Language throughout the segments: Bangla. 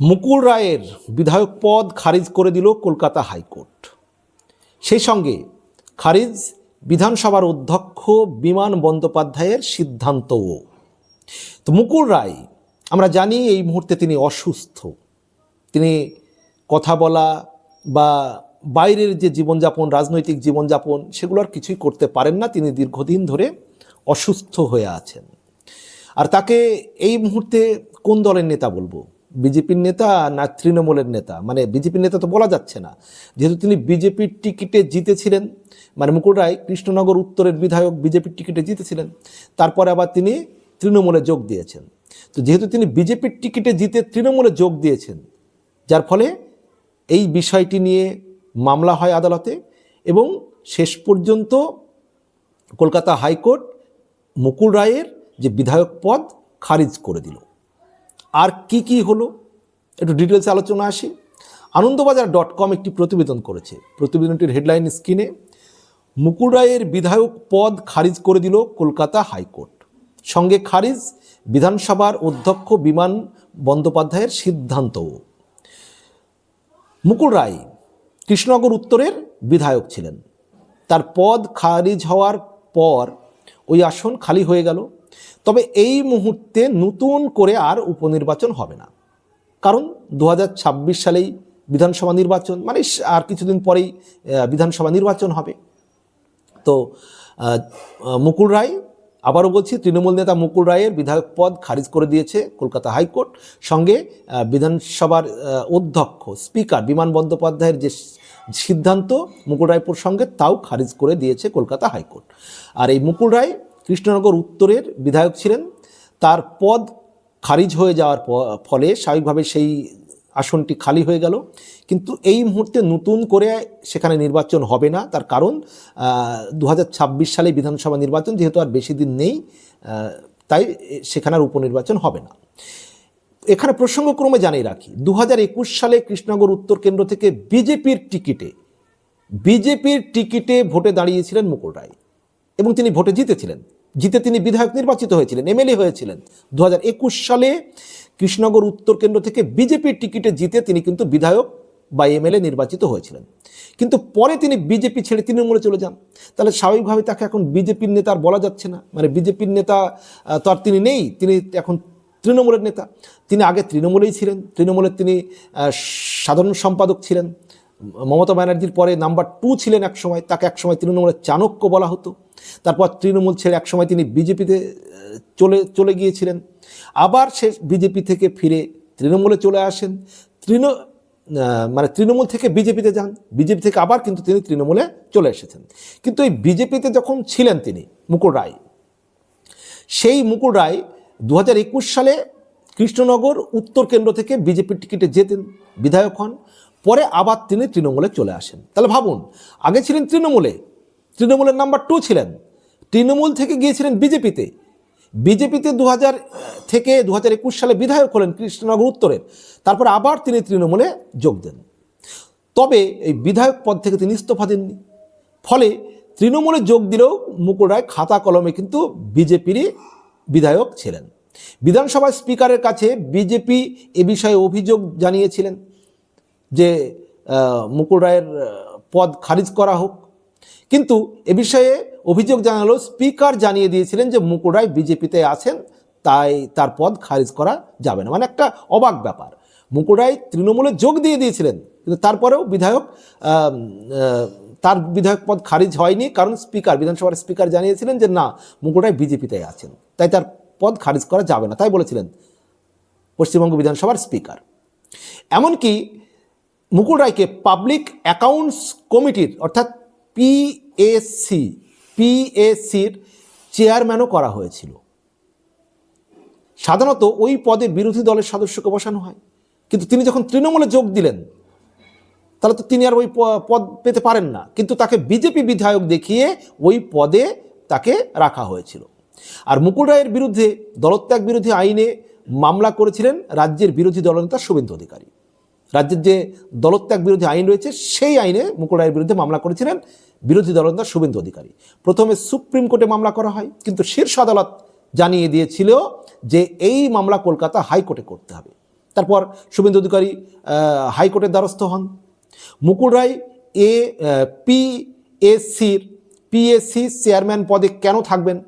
মুকুল রায়ের বিধায়ক পদ খারিজ করে দিল কলকাতা হাইকোর্ট। সেই সঙ্গে খারিজ বিধানসভার অধ্যক্ষ বিমান বন্দ্যোপাধ্যায়ের সিদ্ধান্তও। তো মুকুল রায়, আমরা জানি এই মুহূর্তে তিনি অসুস্থ। তিনি কথা বলা বা বাইরের যে জীবনযাপন, রাজনৈতিক জীবনযাপন, সেগুলো আর কিছুই করতে পারেন না। তিনি দীর্ঘদিন ধরে অসুস্থ হয়ে আছেন। আর তাকে এই মুহূর্তে কোন দলের নেতা বলব? বিজেপির নেতা না তৃণমূলের নেতা? মানে বিজেপির নেতা তো বলা যাচ্ছে না। যেহেতু তিনি বিজেপির টিকিটে জিতেছিলেন মানে মুকুল রায় কৃষ্ণনগর উত্তরের বিধায়ক বিজেপির টিকিটে জিতেছিলেন, তারপরে আবার তিনি তৃণমূলে যোগ দিয়েছেন। তো যেহেতু তিনি বিজেপির টিকিটে জিতে তৃণমূলে যোগ দিয়েছেন, যার ফলে এই বিষয়টি নিয়ে মামলা হয় আদালতে এবং শেষ পর্যন্ত কলকাতা হাইকোর্ট মুকুল রায়ের যে বিধায়ক পদ খারিজ করে দিল। আর কি কি হলো? একটু ডিটেলসে আলোচনা আসি। আনন্দবাজার ডট কম একটি প্রতিবেদন করেছে। প্রতিবেদনটির হেডলাইন স্ক্রিনে মুকুল রায়ের বিধায়ক পদ খারিজ করে দিল কলকাতা হাইকোর্ট। সঙ্গে খারিজ, বিধানসভার অধ্যক্ষ বিমান বন্দ্যোপাধ্যায়ের সিদ্ধান্তও। মুকুল রায় কৃষ্ণনগর উত্তরের বিধায়ক ছিলেন। তার পদ খারিজ হওয়ার পর ওই আসন খালি হয়ে গেল। তবে এই মুহূর্তে নতুন করে আর উপনির্বাচন হবে না। কারণ দু হাজার ছাব্বিশ সালেই বিধানসভা নির্বাচন মানে আর কিছুদিন পরেই বিধানসভা নির্বাচন হবে। তো মুকুল রায়, আবারও বলছি, তৃণমূল নেতা মুকুল রায়ের বিধায়ক পদ খারিজ করে দিয়েছে কলকাতা হাইকোর্ট। সঙ্গে বিধানসভার অধ্যক্ষ, স্পিকার, বিমান বন্দ্যোপাধ্যায়ের যে সিদ্ধান্ত মুকুল রায় প্রসঙ্গে তাও খারিজ করে দিয়েছে কলকাতা হাইকোর্ট। আর এই মুকুল রায় কৃষ্ণনগর উত্তরের বিধায়ক ছিলেন। তার পদ খারিজ হয়ে যাওয়ার ফলে স্বাভাবিকভাবে সেই আসনটি খালি হয়ে গেল। কিন্তু এই মুহূর্তে নতুন করে সেখানে নির্বাচন হবে না। তার কারণ দু হাজার ছাব্বিশ সালে বিধানসভা নির্বাচন যেহেতু আর বেশি দিন নেই তাই সেখানে আর উপনির্বাচন হবে না। এখানে প্রসঙ্গক্রমে জানিয়ে রাখি দু হাজার একুশ সালে কৃষ্ণনগর উত্তর কেন্দ্র থেকে বিজেপির টিকিটে বিজেপির টিকিটে ভোটে দাঁড়িয়েছিলেন মুকুল রায়। এবং তিনি ভোটে জিতেছিলেন। জিতে তিনি বিধায়ক নির্বাচিত হয়েছিলেন, এমএলএ হয়েছিলেন। দু হাজার একুশ সালে কৃষ্ণনগর উত্তর কেন্দ্র থেকে বিজেপির টিকিটে জিতে তিনি কিন্তু বিধায়ক বা এমএলএ নির্বাচিত হয়েছিলেন। কিন্তু পরে তিনি বিজেপি ছেড়ে তৃণমূলে চলে যান। তাহলে স্বাভাবিকভাবে তাকে এখন বিজেপির নেতা আর বলা যাচ্ছে না। মানে বিজেপির নেতা তো আর তিনি নেই। তিনি এখন তৃণমূলের নেতা। তিনি আগে তৃণমূলেই ছিলেন। তৃণমূলের তিনি সাধারণ সম্পাদক ছিলেন। মমতা ব্যানার্জির পরে নাম্বার টু ছিলেন একসময়, তাকে একসময় তৃণমূলের চাণক্য বলা হতো। তারপর তৃণমূল ছেড়ে একসময় তিনি বিজেপিতে চলে চলে গিয়েছিলেন। আবার সে বিজেপি থেকে ফিরে তৃণমূলে চলে আসেন। তৃণ মানে তৃণমূল থেকে বিজেপিতে যান। বিজেপি থেকে আবার কিন্তু তিনি তৃণমূলে চলে এসেছেন। কিন্তু এই বিজেপিতে যখন ছিলেন তিনি, মুকুল রায়, সেই মুকুল রায় দু হাজার একুশ সালে কৃষ্ণনগর উত্তর কেন্দ্র থেকে বিজেপির টিকিটে যেতেন। বিধায়ক হন। পরে আবার তিনি তৃণমূলে চলে আসেন। তাহলে ভাবুন, আগে ছিলেন তৃণমূলে, তৃণমূলের নাম্বার টু ছিলেন। তৃণমূল থেকে গিয়েছিলেন বিজেপিতে। বিজেপিতে দু হাজার থেকে দু হাজার একুশ সালে বিধায়ক হলেন কৃষ্ণনগর উত্তরের। তারপর আবার তিনি তৃণমূলে যোগ দেন। তবে এই বিধায়ক পদ থেকে তিনি ইস্তফা দেননি। ফলে তৃণমূলে যোগ দিলেও মুকুল রায় খাতা কলমে কিন্তু বিজেপিরই বিধায়ক ছিলেন। বিধানসভার স্পিকারের কাছে বিজেপি এ বিষয়ে অভিযোগ জানিয়েছিলেন। যে মুকুল রায়ের পদ খারিজ করা হোক। কিন্তু এ বিষয়ে অভিযোগ জানালো স্পিকার জানিয়ে দিয়েছিলেন যে মুকুল রায় বিজেপিতে আছেন, তাই তার পদ খারিজ করা যাবে না। মানে একটা অবাক ব্যাপার। মুকুল রায় তৃণমূলে যোগ দিয়ে দিয়েছিলেন, কিন্তু তারপরেও বিধায়ক তার বিধায়ক পদ খারিজ হয়নি, কারণ স্পিকার, বিধানসভার স্পিকার জানিয়েছিলেন যে না, মুকুল রায় বিজেপিতে আছেন, তাই তার পদ খারিজ করা যাবে না, তাই বলেছিলেন পশ্চিমবঙ্গ বিধানসভার স্পিকার। এমনকি মুকুল রায়কে পাবলিক অ্যাকাউন্টস কমিটির, অর্থাৎ পিএসসি পিএসসির চেয়ারম্যানও করা হয়েছিল। সাধারণত ওই পদে বিরোধী দলের সদস্যকে বসানো হয়। কিন্তু তিনি যখন তৃণমূলে যোগ দিলেন, তাহলে তো তিনি আর ওই পদ পেতে পারেন না। কিন্তু তাকে বিজেপি বিধায়ক দেখিয়ে ওই পদে তাকে রাখা হয়েছিল। আর মুকুল রায়ের বিরুদ্ধে দলত্যাগ বিরোধী আইনে মামলা করেছিলেন রাজ্যের বিরোধী দলনেতা শুভেন্দু অধিকারী। রাজ্যের যে দলত্যাগ বিরোধী আইন রয়েছে, সেই আইনে মুকুল রায়ের বিরুদ্ধে মামলা করেছিলেন বিরোধী দলনেতা শুভেন্দু অধিকারী। প্রথমে সুপ্রিম কোর্টে মামলা করা হয়, কিন্তু শীর্ষ আদালত জানিয়ে দিয়েছিল যে এই মামলা কলকাতা হাইকোর্টে করতে হবে। তারপর শুভেন্দু অধিকারী হাইকোর্টের দ্বারস্থ হন। মুকুল রায় এ পিএসসির পিএসসি চেয়ারম্যান পদে কেন থাকবেন?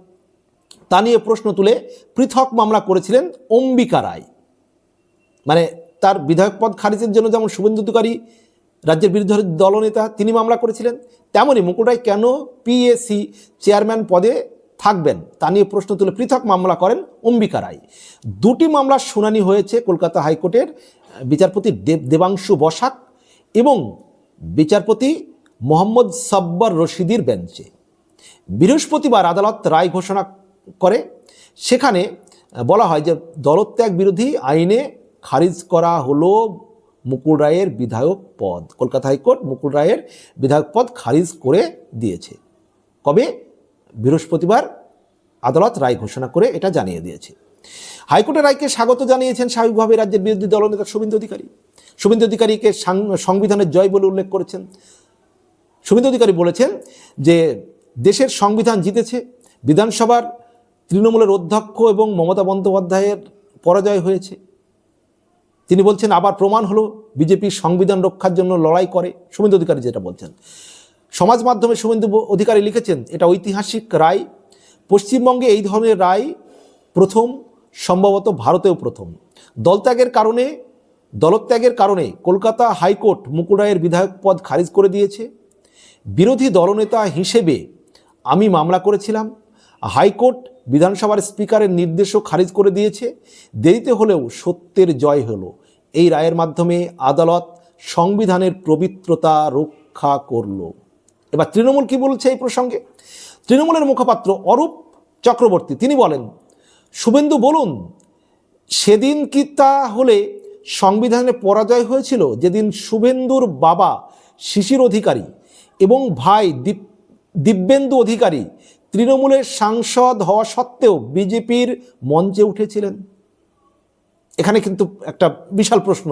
তা নিয়ে প্রশ্ন তুলে পৃথক মামলা করেছিলেন অম্বিকা রায়। মানে তার বিধায়ক পদ খারিজের জন্য যেমন শুভেন্দু অধিকারী, রাজ্যের বিরুদ্ধে দলনেতা তিনি মামলা করেছিলেন, তেমনই রায় কেন পিএসসি চেয়ারম্যান পদে থাকবেন? তা নিয়ে প্রশ্ন তুলে পৃথক মামলা করেন অম্বিকা রায়। দুটি মামলার শুনানি হয়েছে কলকাতা হাইকোর্টের, বিচারপতি দেব, দেবাংশু বসাক এবং বিচারপতি মোহাম্মদ সাব্বার রশিদির বেঞ্চে। বৃহস্পতিবার আদালত রায় ঘোষণা করে, সেখানে বলা হয় যে দলত্যাগ বিরোধী আইনে খারিজ করা হলো মুকুল রায়ের বিধায়ক পদ। কলকাতা হাইকোর্ট মুকুল রায়ের বিধায়ক পদ খারিজ করে দিয়েছে। কবে? বৃহস্পতিবার আদালত রায় ঘোষণা করে এটা জানিয়ে দিয়েছে। হাইকোর্টের রায়কে স্বাগত জানিয়েছেন স্বাভাবিকভাবে রাজ্যের বিরোধী দলনেতা শুভেন্দু অধিকারী। শুভেন্দু অধিকারীকে সংবিধানের জয় বলে উল্লেখ করেছেন। শুভেন্দু অধিকারী বলেছেন যে দেশের সংবিধান জিতেছে, বিধানসভার তৃণমূলের অধ্যক্ষ এবং মমতা বন্দ্যোপাধ্যায়ের পরাজয় হয়েছে। তিনি বলছেন, আবার প্রমাণ হলো, বিজেপি সংবিধান রক্ষার জন্য লড়াই করে। শুভেন্দু অধিকারী যেটা বলছেন। সমাজ মাধ্যমে শুভেন্দু অধিকারী লিখেছেন, এটা ঐতিহাসিক রায়। পশ্চিমবঙ্গে এই ধরনের রায় প্রথম, সম্ভবত ভারতেও প্রথম। দলত্যাগের কারণে দলত্যাগের কারণে কলকাতা হাইকোর্ট মুকুল রায়ের বিধায়ক পদ খারিজ করে দিয়েছে। বিরোধী দলনেতা হিসেবে আমি মামলা করেছিলাম। হাইকোর্ট বিধানসভার স্পিকারের নির্দেশও খারিজ করে দিয়েছে। দেরিতে হলেও সত্যের জয় হলো। এই রায়ের মাধ্যমে আদালত সংবিধানের পবিত্রতা রক্ষা করল। এবার তৃণমূল কি বলছে এই প্রসঙ্গে? তৃণমূলের মুখপাত্র অরূপ চক্রবর্তী, তিনি বলেন, শুভেন্দু, বলুন, সেদিন কি তা হলে সংবিধানে পরাজয় হয়েছিল? যেদিন শুভেন্দুর বাবা শিশির অধিকারী এবং ভাই দিব্যেন্দু অধিকারী তৃণমূলের সাংসদ হওয়া সত্ত্বেও বিজেপির মঞ্চে উঠেছিলেন। এখানে কিন্তু একটা বিশাল প্রশ্ন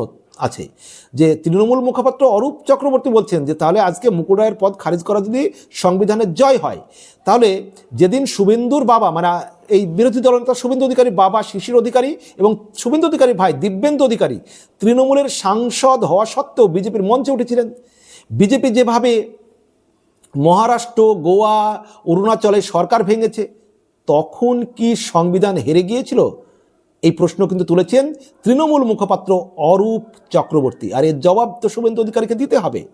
আছে যে তৃণমূল মুখপাত্র অরূপ চক্রবর্তী বলছেন যে তাহলে আজকে মুকুল রায়ের পদ খারিজ করা যদি সংবিধানের জয় হয়, তাহলে যেদিন শুভেন্দুর বাবা মানে এই বিরোধী দলনেতা শুভেন্দু অধিকারী বাবা, শিশির অধিকারী এবং শুভেন্দু অধিকারী ভাই দিব্যেন্দু অধিকারী তৃণমূলের সাংসদ হওয়া সত্ত্বেও বিজেপির মঞ্চে উঠেছিলেন। বিজেপি যেভাবে মহারাষ্ট্র, গোয়া, অরুণাচলে সরকার ভেঙেছে। তখন কি সংবিধান হেরে গিয়েছিল? এই প্রশ্ন কিন্তু তুলেছেন তৃণমূল মুখপাত্র অরূপ চক্রবর্তী। আর এর জবাব তো শুভেন্দু অধিকারীকে দিতে হবে।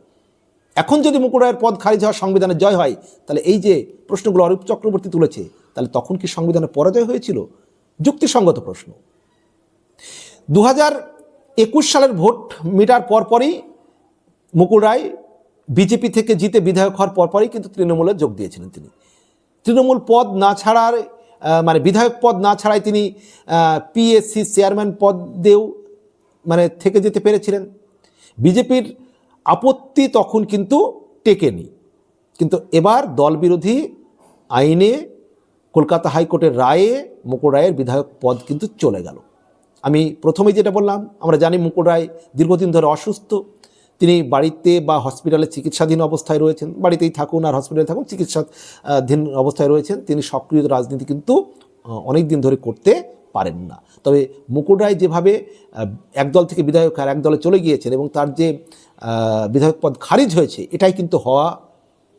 এখন যদি মুকুল রায়ের পদ খারিজ হওয়া সংবিধানের জয় হয়, তাহলে এই যে প্রশ্নগুলো অরূপ চক্রবর্তী তুলেছে, তাহলে তখন কি সংবিধানের পরাজয় হয়েছিল? যুক্তিসঙ্গত প্রশ্ন। দু হাজার একুশ সালের ভোট মিটার পরপরই মুকুল রায় বিজেপি থেকে জিতে বিধায়ক হওয়ার পরপরই কিন্তু তৃণমূলে যোগ দিয়েছিলেন তিনি। তৃণমূল পদ না ছাড়ার মানে বিধায়ক পদ না ছাড়াই তিনি পিএসসি চেয়ারম্যান পদ পদেও মানে থেকে যেতে পেরেছিলেন। বিজেপির আপত্তি তখন কিন্তু টেকেনি। কিন্তু এবার দলবিরোধী আইনে কলকাতা হাইকোর্টের রায়ে মুকুল রায়ের বিধায়ক পদ কিন্তু চলে গেল। আমি প্রথমেই যেটা বললাম, আমরা জানি মুকুল রায় দীর্ঘদিন ধরে অসুস্থ। তিনি বাড়িতে বা হসপিটালে চিকিৎসাধীন অবস্থায় রয়েছেন। বাড়িতেই থাকুন আর হসপিটালে থাকুন, চিকিৎসাধীন অবস্থায় রয়েছেন। তিনি সক্রিয় রাজনীতি কিন্তু অনেক দিন ধরে করতে পারেন না। তবে মুকুল রায় যেভাবে একদল থেকে বিধায়ক আর এক দলে চলে গিয়েছেন এবং তার যে বিধায়ক পদ খারিজ হয়েছে, এটাই কিন্তু হওয়া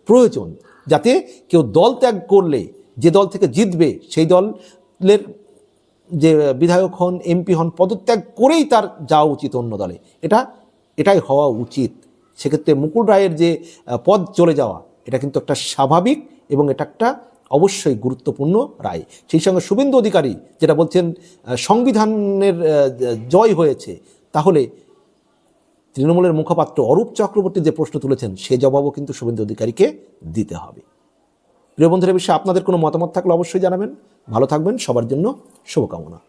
প্রয়োজন। যাতে কেউ দল ত্যাগ করলে, যে দল থেকে জিতবে, সেই দলের যে, বিধায়ক হন এমপি হন, পদত্যাগ করেই তার যাওয়া উচিত অন্য দলে। এটা এটাই হওয়া উচিত। সেক্ষেত্রে মুকুল রায়ের যে পদ চলে যাওয়া, এটা কিন্তু একটা স্বাভাবিক এবং এটা একটা অবশ্যই গুরুত্বপূর্ণ রায়। সেই সঙ্গে শুভেন্দু অধিকারী যেটা বলছেন সংবিধানের জয় হয়েছে, তাহলে তৃণমূলের মুখপাত্র অরূপ চক্রবর্তী যে প্রশ্ন তুলেছেন, সে জবাবও কিন্তু শুভেন্দু অধিকারীকে দিতে হবে। প্রিয় বন্ধুরা বিষয়ে আপনাদের কোনো মতামত থাকলে অবশ্যই জানাবেন। ভালো থাকবেন, সবার জন্য শুভকামনা।